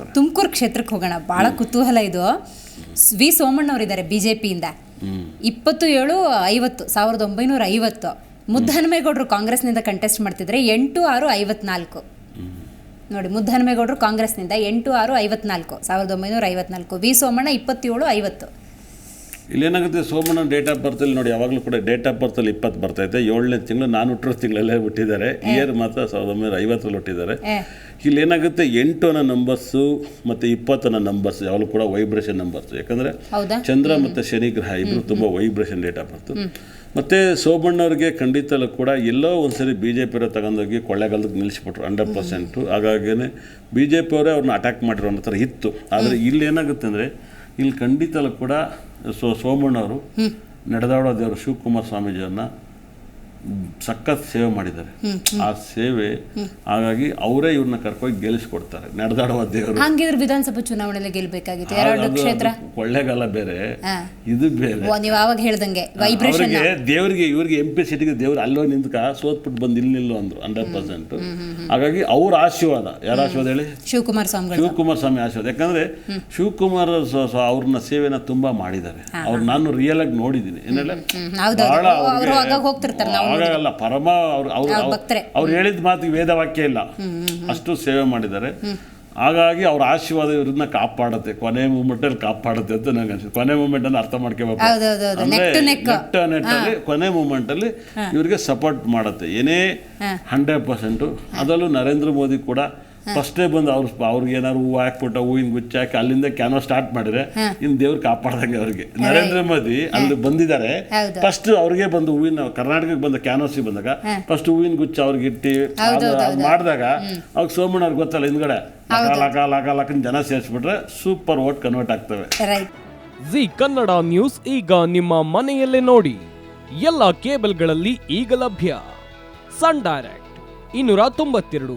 ಮಾಡ್ತಾರೆ. ತುಮಕೂರು ಕ್ಷೇತ್ರಕ್ಕೆ ಹೋಗೋಣ. ಬಹಳ ಕುತೂಹಲ ಇದು. ವಿ ಸೋಮಣ್ಣವರಿದ್ದಾರೆ ಬಿ ಜೆ ಪಿಯಿಂದ ಇಪ್ಪತ್ತು ಏಳು ಐವತ್ತು ಸಾವಿರದ ಒಂಬೈನೂರ ಐವತ್ತು. ಮುದ್ದಹನುಮೇಗೌಡರು ಕಾಂಗ್ರೆಸ್ನಿಂದ ಕಂಟೆಸ್ಟ್ ಮಾಡ್ತಿದ್ರೆ ಎಂಟು ಆರು ಐವತ್ನಾಲ್ಕು. ನೋಡಿ ಮುದ್ದಹನುಮೇಗೌಡರು ಕಾಂಗ್ರೆಸ್ನಿಂದ ಎಂಟು ಆರು ಐವತ್ನಾಲ್ಕು. ಸಾವಿರದ ಒಂಬೈನೂರ ಐವತ್ನಾಲ್ಕು. ವಿ ಸೋಮಣ್ಣ ಇಪ್ಪತ್ತೇಳು ಐವತ್ತು. ಇಲ್ಲೇನಾಗುತ್ತೆ ಸೋಮಣ್ಣ ಡೇಟ್ ಆಫ್ ಬರ್ತಲ್ಲಿ ನೋಡಿ ಯಾವಾಗಲೂ ಕೂಡ ಡೇಟ್ ಆಫ್ ಬರ್ತಲ್ಲಿ ಇಪ್ಪತ್ತು ಬರ್ತೈತೆ ಏಳನೇ ತಿಂಗಳು ನಾನು ಹುಟ್ಟಿರೋ ತಿಂಗಳಲ್ಲೇ ಹುಟ್ಟಿದ್ದಾರೆ. ಇಯರ್ ಮಾತ್ರ ಸಾವಿರದ ಒಂಬೈನೂರ ಐವತ್ತರಲ್ಲಿ ಹುಟ್ಟಿದ್ದಾರೆ. ಇಲ್ಲಿ ಏನಾಗುತ್ತೆ ಎಂಟು ಅನ್ನೋ ನಂಬರ್ಸು ಮತ್ತು ಇಪ್ಪತ್ತು ಅನ್ನೋ ನಂಬರ್ಸ್ ಯಾವಾಗಲೂ ಕೂಡ ವೈಬ್ರೇಷನ್ ನಂಬರ್ಸ್ ಯಾಕಂದರೆ ಚಂದ್ರ ಮತ್ತು ಶನಿ ಗ್ರಹ ಇಬ್ಬರು ತುಂಬ ವೈಬ್ರೇಷನ್ ಡೇಟ್ ಆಫ್ ಬರ್ತು ಮತ್ತು ಸೋಮಣ್ಣವ್ರಿಗೆ ಖಂಡಿತಲ್ಲೂ ಕೂಡ ಎಲ್ಲೋ ಒಂದ್ಸರಿ ಬಿ ಜೆ ಪಿಯವರು ತಗೊಂಡೋಗಿ ಕೊಳ್ಳೆಗಾಲಕ್ಕೆ ನಿಲ್ಲಿಸ್ಬಿಟ್ರು ಹಂಡ್ರೆಡ್ ಪರ್ಸೆಂಟು ಹಾಗಾಗಿನೇ ಬಿ ಜೆ ಪಿಯವರೇ ಅವ್ರನ್ನ ಅಟ್ಯಾಕ್ ಮಾಡಿರೋ ಅನ್ನೋ ಥರ ಇತ್ತು ಆದರೆ ಇಲ್ಲಿ ಏನಾಗುತ್ತೆ ಅಂದರೆ ಇಲ್ಲಿ ಖಂಡಿತಲ್ಲೂ ಕೂಡ ಸೋ ಸೋಮಣ್ಣವರು ನಡೆದಾಡೋ ದೇವರು ಶಿವಕುಮಾರ ಸ್ವಾಮೀಜಿಯನ್ನ ಸಖತ್ ಸೇವೆ ಮಾಡಿದ್ದಾರೆ. ಆ ಸೇವೆ ಹಾಗಾಗಿ ಅವರೇ ಇವ್ರನ್ನ ಕರ್ಕೊಂಡು ಗೆಲ್ಲಿಸ್ಕೊಡ್ತಾರೆ. ನಡೆದಾಡುವ ದೇವರು. ಹಂಗಿದ್ರೆ ವಿಧಾನಸಭಾ ಚುನಾವಣೆಯಲ್ಲಿ ಗೆಲ್ಬೇಕಾಗಿತ್ತು? ಎರಡು ಕ್ಷೇತ್ರ? ಕೊಳ್ಳೇಗಾಲ ಬೇರೆ ಇದು ಬೇರೆ. ನೀವು ಆವಾಗ ಹೇಳ್ದಂಗೆ ವೈಬ್ರೇಷನ್ ದೇವರಿಗೆ ಇವರಿಗೆ ಎಂ ಪಿ ಸೀಟಿಗೆ ದೇವ್ರು ಅಲ್ಲೋ ನಿಂತ್ಕ ಸೋತ್ಬಿಟ್ಟು ಬಂದು ಇಲ್ಲಿ ನಿಲ್ಲು ಅಂದ್ರು ಹಂಡ್ರೆಡ್ ಪರ್ಸೆಂಟ್ ಹಾಗಾಗಿ ಅವ್ರ ಆಶೀರ್ವಾದ. ಯಾರ ಆಶೀರ್ವಾದ ಹೇಳಿ? ಶಿವಕುಮಾರ್ ಸ್ವಾಮಿ ಶಿವಕುಮಾರ್ ಸ್ವಾಮಿ ಆಶೀರ್ವಾದ. ಯಾಕಂದ್ರೆ ಶಿವಕುಮಾರ್ ಅವ್ರನ್ನ ಸೇವೆನ ತುಂಬಾ ಮಾಡಿದ್ದಾರೆ. ಅವ್ರು ನಾನು ರಿಯಲ್ ಆಗಿ ನೋಡಿದ್ದೀನಿ. ಏನಲ್ಲ ಬಹಳ ಆಗಾಗಲ್ಲ ಪರಮ ಅವ್ರು ಅವ್ರು ಅವ್ರು ಹೇಳಿದ ಮಾತಿಗೆ ವೇದ ವಾಕ್ಯ ಇಲ್ಲ. ಅಷ್ಟು ಸೇವೆ ಮಾಡಿದ್ದಾರೆ. ಹಾಗಾಗಿ ಅವ್ರ ಆಶೀರ್ವಾದ ಇವ್ರನ್ನ ಕಾಪಾಡುತ್ತೆ ಕೊನೆ ಮೂಮೆಂಟಲ್ಲಿ ಕಾಪಾಡುತ್ತೆ ಅಂತ ನನಗೆ ಅನ್ಸುತ್ತೆ. ಕೊನೆ ಮೂಮೆಂಟ್ ಅನ್ನ ಅರ್ಥ ಮಾಡ್ಕೋಬೇಕು. ಹೌದೌದು ನೆಕ್ ಟು ನೆಕ್ ನೆಟ್ ನೆಟ್ಟಲ್ಲಿ ಕೊನೆ ಮೂಮೆಂಟಲ್ಲಿ ಇವ್ರಿಗೆ ಸಪೋರ್ಟ್ ಮಾಡುತ್ತೆ. ಏನೇ ಹಂಡ್ರೆಡ್ ಪರ್ಸೆಂಟು ಅದರಲ್ಲೂ ನರೇಂದ್ರ ಮೋದಿ ಕೂಡ ಫಸ್ಟೇ ಬಂದು ಅವ್ರು ಅವ್ರಿಗೆ ಏನಾದ್ರು ಹೂವು ಹಾಕ್ಬಿಟ್ಟ ಹೂವಿನ ಗುಚ್ಚ ಹಾಕಿ ಅಲ್ಲಿಂದ ಕ್ಯಾನೋ ಸ್ಟಾರ್ಟ್ ಮಾಡಿದ್ರೆ ಇನ್ನು ದೇವ್ರು ಕಾಪಾಡ್ದಂಗೆ ಅವ್ರಿಗೆ. ನರೇಂದ್ರ ಮೋದಿ ಅಲ್ಲಿ ಬಂದಿದ್ದಾರೆ. ಫಸ್ಟ್ ಅವ್ರಿಗೆ ಬಂದು ಹೂವಿನ ಕರ್ನಾಟಕಕ್ಕೆ ಬಂದ ಕ್ಯಾನೋಸಿ ಬಂದಾಗ ಫಸ್ಟ್ ಹೂವಿನ ಗುಚ್ಚ ಅವ್ರಿಗೆ ಇಟ್ಟಿ ಮಾಡಿದಾಗ ಅವಾಗ ಸೋಮಣ್ಣ ಅವ್ರಿಗೆ ಗೊತ್ತಲ್ಲ ಹಿಂದ್ಗಡೆ? ಲಕ ಲಕ ಲಕ ಜನ ಸೇರಿಸ್ಬಿಟ್ರೆ ಸೂಪರ್ ಓಟ್ ಕನ್ವರ್ಟ್ ಆಗ್ತವೆ. ರೈಟ್ ಜಿ ಕನ್ನಡ ನ್ಯೂಸ್ ಈಗ ನಿಮ್ಮ ಮನೆಯಲ್ಲೇ ನೋಡಿ. ಎಲ್ಲ ಕೇಬಲ್ಗಳಲ್ಲಿ ಈಗ ಲಭ್ಯ. ಸನ್ ಡೈರೆಕ್ಟ್ ಇನ್ನೂರ ತೊಂಬತ್ತೆರಡು.